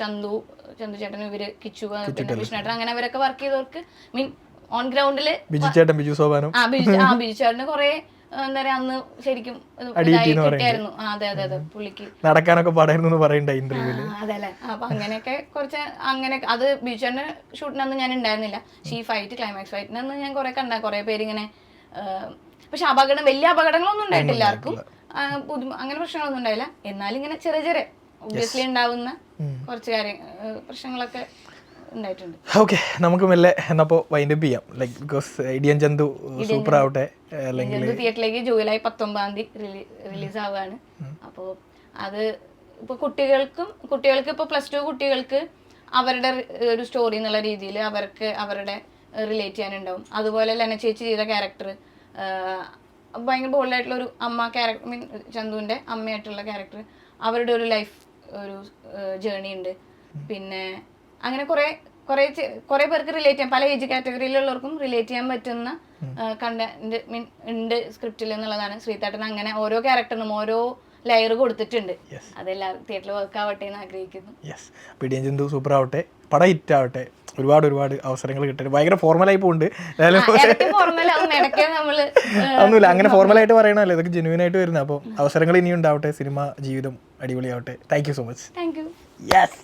ചന്തു ചന്തു ചേട്ടൻ ഇവർ കിച്ചു പിന്നെ വിഷ്ണുട്ടൻ അങ്ങനെ അവരൊക്കെ വർക്ക് ചെയ്തവർക്ക് മീൻ ഓൺ ഗ്രൗണ്ടിൽ ബിജു ചേട്ടൻ ബിജു സോപാനം. ആ ബിജു ആ ബിജു ചേട്ടന് കൊറേ എന്താ പറയാ അന്ന് ശരിക്കും കിട്ടിയായിരുന്നു അതെ അതെ അതെ പുള്ളിക്ക്. നടക്കാനൊക്കെ പാടായിരുന്നു പറയണ്ട ഇന്റർവ്യൂൽ അതെ അതല്ലേ. അപ്പൊ അങ്ങനെയൊക്കെ കുറച്ച് അങ്ങനെ അത് ബീച്ചറിന്റെ ഷൂട്ടിനൊന്നും ഞാൻ ഉണ്ടായിരുന്നില്ല. ഷീ ഫൈറ്റ് ക്ലൈമാക്സ് ഫൈറ്റിനന്ന് ഞാൻ കുറെ കണ്ട കുറെ പേര് ഇങ്ങനെ പക്ഷെ അപകടം വലിയ അപകടങ്ങളൊന്നും ഉണ്ടായിട്ടില്ല ആർക്കും. അങ്ങനെ പ്രശ്നങ്ങളൊന്നും ഉണ്ടായില്ല. എന്നാലും ഇങ്ങനെ ചെറിയ ചെറിയ ഒബ്വിയസ്ലി ഉണ്ടാവുന്ന കുറച്ച് കാര്യ പ്രശ്നങ്ങളൊക്കെ ഓക്കെ നമുക്ക് മെല്ലെ എന്നപ്പോ വൈൻഡപ്പ് ചെയ്യാം. ലൈക്ക് ബിക്കോസ് ഇടിയൻ ജന്തു സൂപ്പർ ആവട്ടെ. അല്ലെങ്കിൽ തിയേറ്ററിലേക്ക് ജൂലൈ പത്തൊമ്പതാം തീയതി റിലീസ് ആവുകയാണ്. അപ്പോൾ അത് ഇപ്പൊ കുട്ടികൾക്കും കുട്ടികൾക്ക് ഇപ്പൊ പ്ലസ് ടു കുട്ടികൾക്ക് അവരുടെ ഒരു സ്റ്റോറി എന്നുള്ള രീതിയിൽ അവർക്ക് അവരുടെ റിലേറ്റ് ചെയ്യാനുണ്ടാവും. അതുപോലെ ലെന ചേച്ചി ചെയ്ത ക്യാരക്ടർ ഭയങ്കര ബോൾഡായിട്ടുള്ള ഒരു അമ്മ ക്യാരക്ടർ മീൻ ചന്തുവിന്റെ അമ്മയായിട്ടുള്ള ക്യാരക്ടർ അവരുടെ ഒരു ലൈഫ് ഒരു ജേണി ഉണ്ട്. പിന്നെ അങ്ങനെ കുറെ കുറെ കുറെ പേർക്ക് റിലേറ്റ് ചെയ്യാം. പല ഏജ് കാറ്റഗറിയിലുള്ളവർക്കും റിലേറ്റ് ചെയ്യാൻ പറ്റുന്ന കണ്ടന്റ് മീൻ ഉണ്ട് സ്ക്രിപ്റ്റിൽ എന്നുള്ളതാണ്. ശ്രീതാട്ടൻ അങ്ങനെ ഓരോ ക്യാരക്ടറിനും ഓരോ ലെയർ കൊടുത്തിട്ടുണ്ട്. അതെല്ലാം തിയേറ്ററിൽ വർക്ക് ആവട്ടെ എന്ന് ആഗ്രഹിക്കുന്നു. യെസ് ഇടിയൻ ചന്തു സൂപ്പർ ആവട്ടെ. പടം ഹിറ്റ് ആവട്ടെ. ഒരുപാട് ഒരുപാട് അവസരങ്ങൾ കിട്ടും. ഭയങ്കര ഫോർമലായി പോകുന്നുണ്ട് ഒന്നുമില്ല. അങ്ങനെ ഫോർമലായിട്ട് പറയണല്ലോ ഇതൊക്കെ ജെന്യൂൻ ആയിട്ട് വരുന്ന അപ്പോൾ അവസരങ്ങൾ ഇനിയുണ്ടാവട്ടെ സിനിമ ജീവിതം അടിപൊളിയാവട്ടെ. Thank you so much thank you yes